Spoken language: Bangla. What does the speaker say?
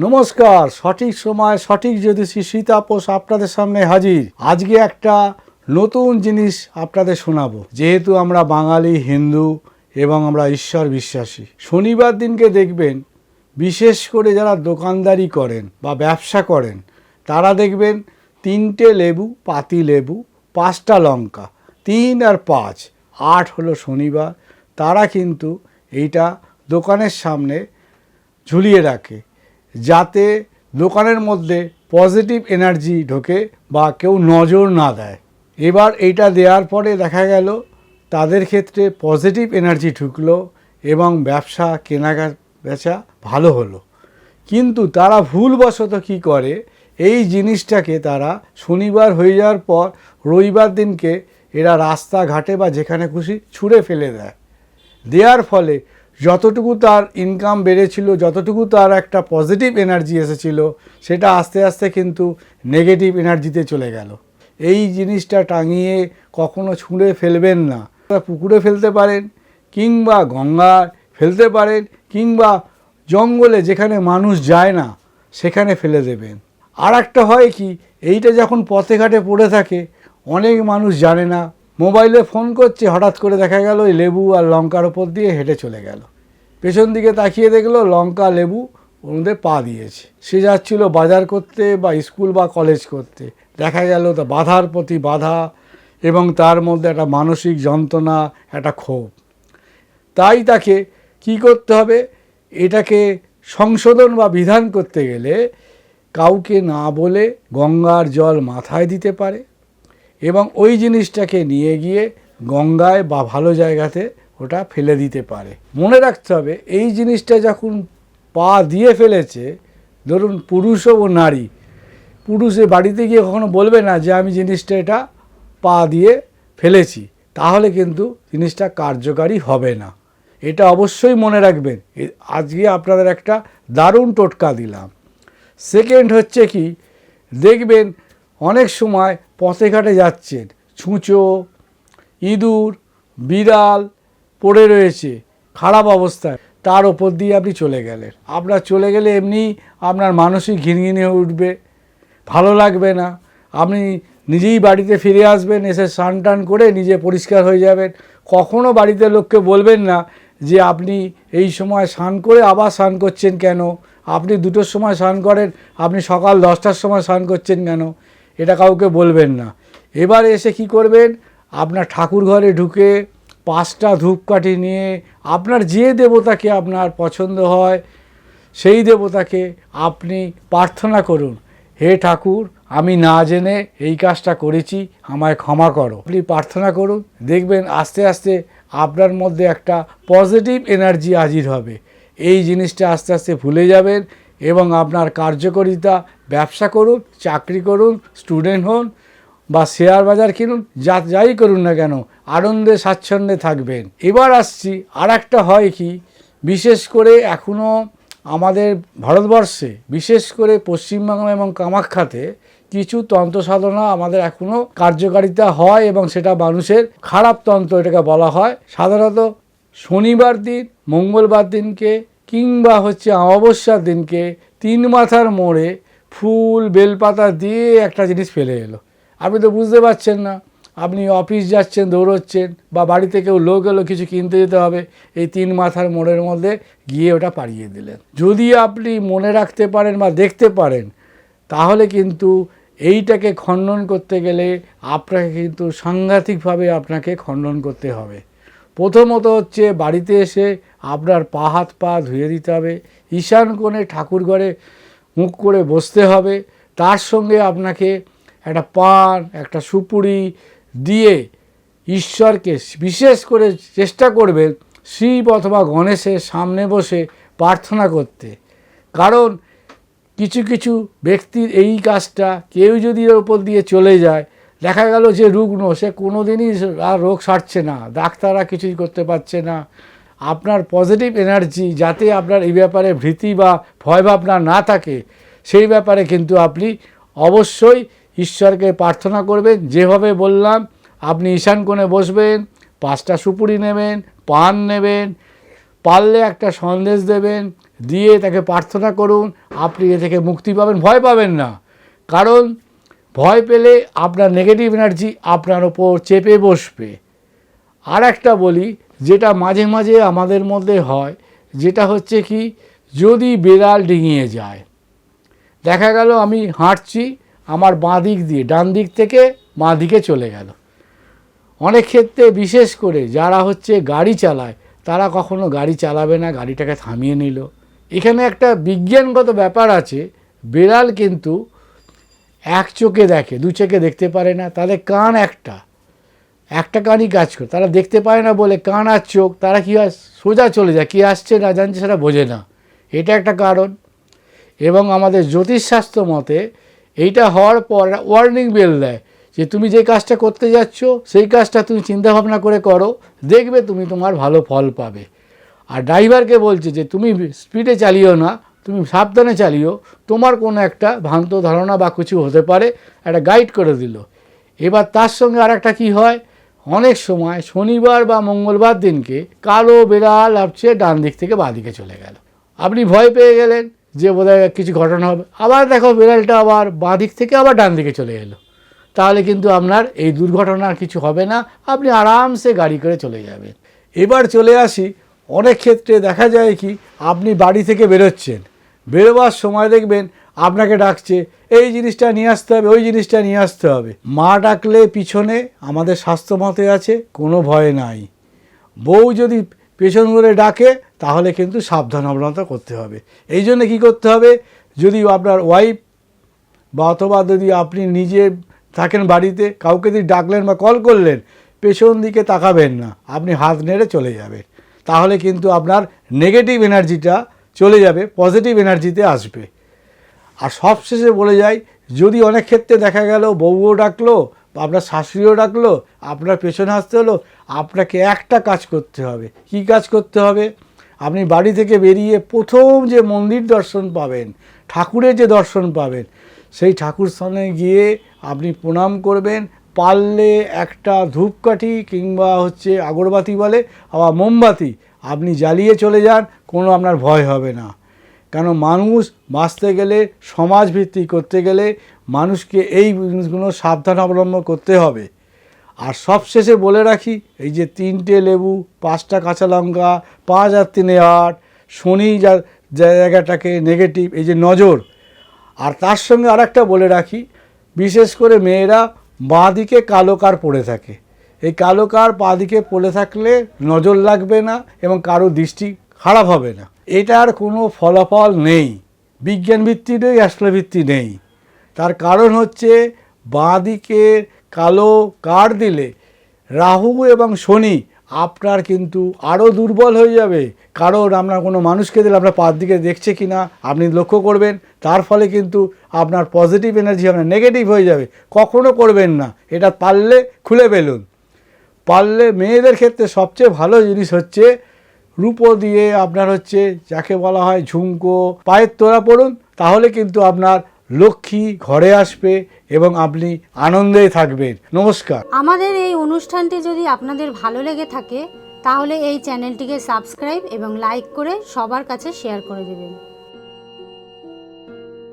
নমস্কার, সঠিক সময়, সঠিক জ্যোতিষী সীতাপোষ আপনাদের সামনে হাজির। আজকে একটা নতুন জিনিস আপনাদের শোনাবো। যেহেতু আমরা বাঙালি, হিন্দু এবং আমরা ঈশ্বর বিশ্বাসী, শনিবার দিনকে দেখবেন, বিশেষ করে যারা দোকানদারি করেন বা ব্যবসা করেন, তারা দেখবেন তিনটে লেবু, পাতি লেবু, পাঁচটা লঙ্কা, তিন আর পাঁচ, আট হলো শনিবার। তারা কিন্তু এইটা দোকানের সামনে ঝুলিয়ে রাখে। যাতে দোকানের মধ্যে পজিটিভ এনার্জি ঢোকে বা কেউ নজর না দেয়। এবার এইটা দেওয়ার পরে দেখা গেল তাদের ক্ষেত্রে পজিটিভ এনার্জি ঢুকলো এবং ব্যবসা কেনাকা বেচা ভালো হলো। কিন্তু তারা ভুলবশত কি করে? এই জিনিসটাকে তারা শনিবার হয়ে যাওয়ার পর রবিবার দিনকে এরা রাস্তাঘাটে বা যেখানে খুশি ছুঁড়ে ফেলে দেয়। দেওয়ার ফলে যতটুকু তার ইনকাম বেড়েছিল, যতটুকু তার একটা পজিটিভ এনার্জি এসেছিল, সেটা আস্তে আস্তে কিন্তু নেগেটিভ এনার্জিতে চলে গেল। এই জিনিসটা টাঙিয়ে কখনো ছুঁড়ে ফেলবেন না। পুকুরে ফেলতে পারেন, কিংবা গঙ্গায় ফেলতে পারেন, কিংবা জঙ্গলে যেখানে মানুষ যায় না, সেখানে ফেলে দেবেন। আর একটা হয় কি, এইটা যখন পথে ঘাটে পড়ে থাকে, অনেক মানুষ জানে না মোবাইলে ফোন করছে, হঠাৎ করে দেখা গেল ওই লেবু আর লঙ্কার ওপর দিয়ে হেঁটে চলে গেল। পেছন দিকে তাকিয়ে দেখল লঙ্কা, লেবু মধ্যে পা দিয়েছে। সে যাচ্ছিল বাজার করতে বা স্কুল বা কলেজ করতে। দেখা গেল তা বাধার প্রতি বাধা এবং তার মধ্যে একটা মানসিক যন্ত্রণা, একটা ক্ষোভ। তাই তাকে কি করতে হবে? এটাকে সংশোধন বা বিধান করতে গেলে কাউকে না বলে গঙ্গার জল মাথায় দিতে পারে। এবং ওই জিনিসটাকে নিয়ে গিয়ে গঙ্গায় বা ভালো জায়গাতে ওটা ফেলে দিতে পারে। মনে রাখতে হবে, এই জিনিসটা যখন পা দিয়ে ফেলেছে, ধরুন পুরুষ ও নারী, পুরুষে বাড়িতে গিয়ে কখনো বলবে না যে আমি জিনিসটা এটা পা দিয়ে ফেলেছি, তাহলে কিন্তু জিনিসটা কার্যকারী হবে না। এটা অবশ্যই মনে রাখবেন আজকে আপনাদের একটা দারুণ টোটকা দিলাম। সেকেন্ড হচ্ছে কি, দেখবেন অনেক সময় পথে ঘাটে যাচ্ছেন। ছুঁচো, ইঁদুর, বিড়াল পড়ে রয়েছে, খারাপ অবস্থায়। তার ওপর দিয়ে আপনি চলে গেলেন। আপনার চলে গেলে এমনি আপনার মানসিক ঘিনঘিনে উঠবে, ভালো লাগবে না। আপনি নিজেই বাড়িতে ফিরে আসবেন, এসে স্নান টান করে নিজে পরিষ্কার হয়ে যাবেন। কখনো বাড়িতে লোককে বলবেন না যে, আপনি এই সময় স্নান করে আবার স্নান করছেন কেন? আপনি দুটোর সময় স্নান করেন, আপনি সকাল দশটার সময় স্নান করছেন কেন? এটা কাউকে বলবেন না। এবার এসে কি করবেন? আপনার ঠাকুর ঘরে ঢুকে পাঁচটা ধূপকাঠি নিয়ে আপনার যে দেবতাকে আপনার পছন্দ হয়, সেই দেবতাকে আপনি প্রার্থনা করুন, হে ঠাকুর, আমি না জেনে এই কাজটা করেছি, আমায় ক্ষমা করো। আপনি প্রার্থনা করুন, দেখবেন আস্তে আস্তে আপনার মধ্যে একটা পজিটিভ এনার্জি হাজির হবে। এই জিনিসটা আস্তে আস্তে ভুলে যাবেন। এবং আপনার কার্যকারিতা, ব্যবসা করুন, চাকরি করুন, স্টুডেন্ট হন বা শেয়ার বাজার কিনুন, যা যাই করুন না কেন, আনন্দে, স্বাচ্ছন্দ্যে থাকবেন। এবার আসছি আর একটা হয় কি, বিশেষ করে এখনও আমাদের ভারতবর্ষে, বিশেষ করে পশ্চিমবাংলা এবং কামাখ্যাতে কিছু তন্ত্র সাধনা আমাদের এখনও কার্যকারিতা হয় এবং সেটা মানুষের খারাপ তন্ত্র এটাকে বলা হয়। সাধারণত শনিবার দিন, মঙ্গলবার দিনকে কিংবা হচ্ছে অমাবস্যার দিনকে তিন মাথার মোড়ে ফুল, বেলপাতা দিয়ে একটা জিনিস ফেলে এলো। আপনি তো বুঝতে পারছেন না, আপনি অফিস যাচ্ছেন, দৌড়চ্ছেন বা বাড়িতে কেউ লোক এলো, কিছু কিনতে যেতে হবে, এই তিন মাথার মোড়ের মধ্যে গিয়ে ওটা পাড়িয়ে দিলেন। যদি আপনি মনে রাখতে পারেন বা দেখতে পারেন, তাহলে কিন্তু এইটাকে খণ্ডন করতে গেলে আপনাকে কিন্তু সাংঘাতিকভাবে আপনাকে খণ্ডন করতে হবে। প্রথমত হচ্ছে বাড়িতে এসে আপনার পা হাত পা ধুয়ে দিতে হবে। ঈশান কোণে ঠাকুর ঘরে মুখ করে বসতে হবে। তার সঙ্গে আপনাকে একটা পান, একটা সুপুরি দিয়ে ঈশ্বরকে বিশেষ করে চেষ্টা করবেন শিব অথবা গণেশের সামনে বসে প্রার্থনা করতে। কারণ কিছু কিছু ব্যক্তির এই কাজটা কেউ যদি এর ওপর দিয়ে চলে যায় দেখা গেল যে রুগ্ন, সে কোনো দিনই আর রোগ সারছে না, ডাক্তাররা কিছুই করতে পারছে না। আপনার পজিটিভ এনার্জি যাতে আপনার এই ব্যাপারে ভীতি বা ভয় ভাবনা না থাকে, সেই ব্যাপারে কিন্তু আপনি অবশ্যই ঈশ্বরকে প্রার্থনা করবেন। যেভাবে বললাম, আপনি ঈশান কোণে বসবেন, পাঁচটা সুপুরি নেবেন, পান নেবেন, পারলে একটা সন্দেশ দেবেন, দিয়ে তাকে প্রার্থনা করুন, আপনি এ থেকে মুক্তি পাবেন। ভয় পাবেন না। কারণ ভয় পেলে আপনার নেগেটিভ এনার্জি আপনার ওপর চেপে বসবে। আর একটা বলি, যেটা মাঝে মাঝে আমাদের মধ্যে হয়, যেটা হচ্ছে কি, যদি বেড়াল ডিঙিয়ে যায়। দেখা গেল আমি হাঁটছি, আমার বাঁ দিক দিয়ে, ডান দিক থেকে বাঁ দিকে চলে গেল। অনেক ক্ষেত্রে বিশেষ করে যারা হচ্ছে গাড়ি চালায়, তারা কখনো গাড়ি চালাবে না, গাড়িটাকে থামিয়ে নিল। এখানে একটা বিজ্ঞানগত ব্যাপার আছে, বেড়াল কিন্তু এক চোখে দেখে, দু চোখে দেখতে পারে না তাদের কান একটা। একটা কানই কাজ করে। তারা দেখতে পায় না বলে কান আর চোখ, তারা কী হয়, সোজা চলে যায়। কী আসছে না জানছে সেটা বোঝে না। এটা একটা কারণ। এবং আমাদের জ্যোতিষশাস্ত্র মতে এইটা হওয়ার পর ওয়ার্নিং বেল দেয় যে তুমি যে কাজটা করতে যাচ্ছ, সেই কাজটা তুমি চিন্তা ভাবনা করে করো, দেখবে তুমি তোমার ভালো ফল পাবে। আর ড্রাইভারকে বলছে যে তুমি স্পিডে চালিও না তুমি সাবধানে চালিও। তোমার কোনো একটা ভ্রান্ত ধারণা বা কিছু হতে পারে একটা গাইড করে দিল। এবার তার সঙ্গে আর একটা কী হয়? অনেক সময় শনিবার বা মঙ্গলবার দিনকে কালো বেড়াল আপছে ডান দিক থেকে বাঁ দিকে চলে গেল। আপনি ভয় পেয়ে গেলেন যে বোধহয় কিছু ঘটনা হবে। আবার দেখো বেড়ালটা আবার বাঁ দিক থেকে আবার ডান দিকে চলে এলো। তাহলে কিন্তু আপনার এই দুর্ঘটনার কিছু হবে না, আপনি আরামসে গাড়ি করে চলে যাবেন। এবার চলে আসি। অনেক ক্ষেত্রে দেখা যায় কি, আপনি বাড়ি থেকে বেরোচ্ছেন। বেরোবার সময় দেখবেন আপনাকে ডাকছে, এই জিনিসটা নিয়ে আসতে হবে, ওই জিনিসটা নিয়ে আসতে হবে। মা ডাকলে পিছনে আমাদের স্বাস্থ্য মতে আছে, কোনো ভয় নাই। বউ যদি পেছন করে ডাকে, তাহলে কিন্তু সাবধান অবলম্বন করতে হবে। এই জন্য কী করতে হবে? যদি আপনার ওয়াইফ বা অথবা যদি আপনি নিজে থাকেন বাড়িতে, কাউকে যদি ডাকলেন বা কল করলেন, পেছন দিকে তাকাবেন না, আপনি হাত নেড়ে চলে যাবেন। তাহলে কিন্তু আপনার নেগেটিভ এনার্জিটা চলে যাবে পজিটিভ এনার্জিতে আসবে। আর সবশেষে বলে যাই, যদি অনেক ক্ষেত্রে দেখা গেল বউও ডাকলো, বা আপনার শাশুড়িও ডাকলো, আপনার পেছনে আসতে হলো, আপনাকে একটা কাজ করতে হবে। কি কাজ করতে হবে? আপনি বাড়ি থেকে বেরিয়ে প্রথম যে মন্দির দর্শন পাবেন, ঠাকুরের যে দর্শন পাবেন, সেই ঠাকুর স্থানে গিয়ে আপনি প্রণাম করবেন। পারলে একটা ধূপকাঠি কিংবা হচ্ছে আগরবাতি বলে, আবার মোমবাতি, আপনি জ্বালিয়ে চলে যান। কোনো আপনার ভয় হবে না। কেন মানুষ বাঁচতে গেলে সমাজ ভিত্তিক করতে গেলে মানুষকে এই জিনিসগুলো সাবধান অবলম্বন করতে হবে। আর সবশেষে বলে রাখি, এই যে তিনটে লেবু, পাঁচটা কাঁচা লঙ্কা, পাঁচ আর তিনে আট, শনি যা জায়গাটাকে নেগেটিভ এই যে নজর। আর তার সঙ্গে আর একটা বলে রাখি, বিশেষ করে মেয়েরা বাঁ দিকে কালো কার পড়ে থাকে। এই কালো কার পা দিকে পড়ে থাকলে নজর লাগবে না এবং কারও দৃষ্টি খারাপ হবে না। এটার কোনো ফলাফল নেই। বিজ্ঞান ভিত্তি নেই অ্যাস্ট্রো ভিত্তি নেই। তার কারণ হচ্ছে বাঁ দিকে কালো কার দিলে রাহু এবং শনি আপনার কিন্তু আরও দুর্বল হয়ে যাবে। কারণ আপনার কোনো মানুষকে দিলে আপনার পার দিকে দেখছে কি না, আপনি লক্ষ্য করবেন। তার ফলে কিন্তু আপনার পজিটিভ এনার্জি আপনার নেগেটিভ হয়ে যাবে। কখনো করবেন না। এটা পারলে খুলে ফেলুন। পারলে মেয়েদের ক্ষেত্রে সবচেয়ে ভালো জিনিস হচ্ছে রূপো দিয়ে আপনার হচ্ছে যাকে বলা হয় ঝুমকো পায়ের তোরা পড়ুন, তাহলে কিন্তু আপনার লক্ষ্মী ঘরে আসবে এবং আপনি আনন্দে থাকবেন। নমস্কার। আমাদের এই অনুষ্ঠানটি যদি আপনাদের ভালো লেগে থাকে, তাহলে এই চ্যানেলটিকে সাবস্ক্রাইব এবং লাইক করে সবার কাছে শেয়ার করে দেবেন।